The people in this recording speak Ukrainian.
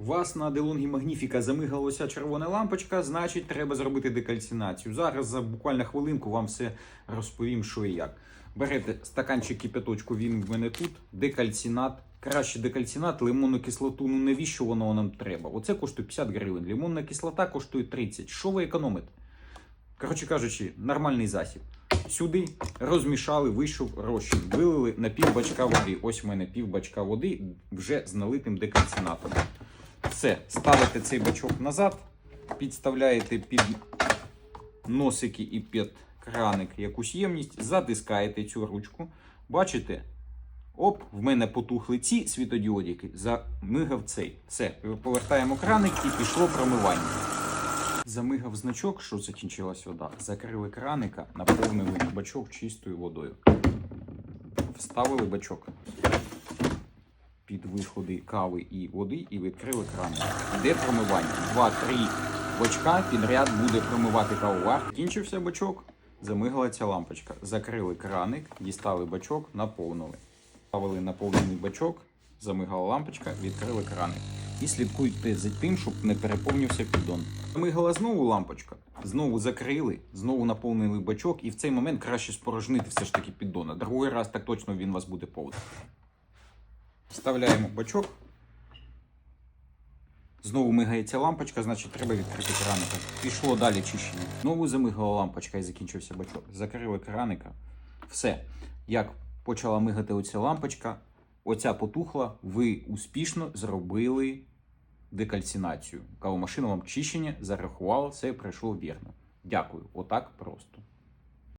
У вас на DeLonghi Magnifica замигалася червона лампочка, значить треба зробити декальцинацію. Зараз за буквально хвилинку вам все розповім, що і як. Берете стаканчик кипяточку, він в мене тут, декальцинат. Краще декальцинат, лимонну кислоту, ну навіщо воно нам треба? Оце коштує 50 гривень. Лимонна кислота коштує 30. Що ви економите? Коротше кажучи, нормальний засіб. Сюди розмішали, вийшов розчин, вилили на пів бачка води. Ось у мене пів бачка води вже з налитим декальцинатом. Все, ставите цей бачок назад, підставляєте під носики і під краник якусь ємність, затискаєте цю ручку. Бачите? Оп, в мене потухли ці світодіодики, замигав цей. Все, повертаємо краник і пішло промивання. Замигав значок, що закінчилась вода. Закрили краника, наповнили бачок чистою водою. Вставили бачок під виходи кави і води і відкрили краник. Іде промивання. Два-три бачка підряд буде промивати кавовар. Кінчився бачок, замигала ця лампочка. Закрили краник, дістали бачок, наповнили. Ставили наповнений бачок, замигала лампочка, відкрили краник. І слідкуйте за тим, щоб не переповнився піддон. Замигала знову лампочка, знову закрили, знову наповнили бачок, і в цей момент краще спорожнити все ж таки піддона. Другий раз так точно він вас буде повний. Вставляємо бачок. Знову мигається лампочка, значить треба відкрити краника. Пішло далі чищення. Знову замигала лампочка і закінчився бачок. Закрили краника. Все. Як почала мигати оця лампочка, оця потухла, ви успішно зробили декальцинацію. Кавомашина вам чищення зарахувала, все пройшло вірно. Дякую. Отак просто.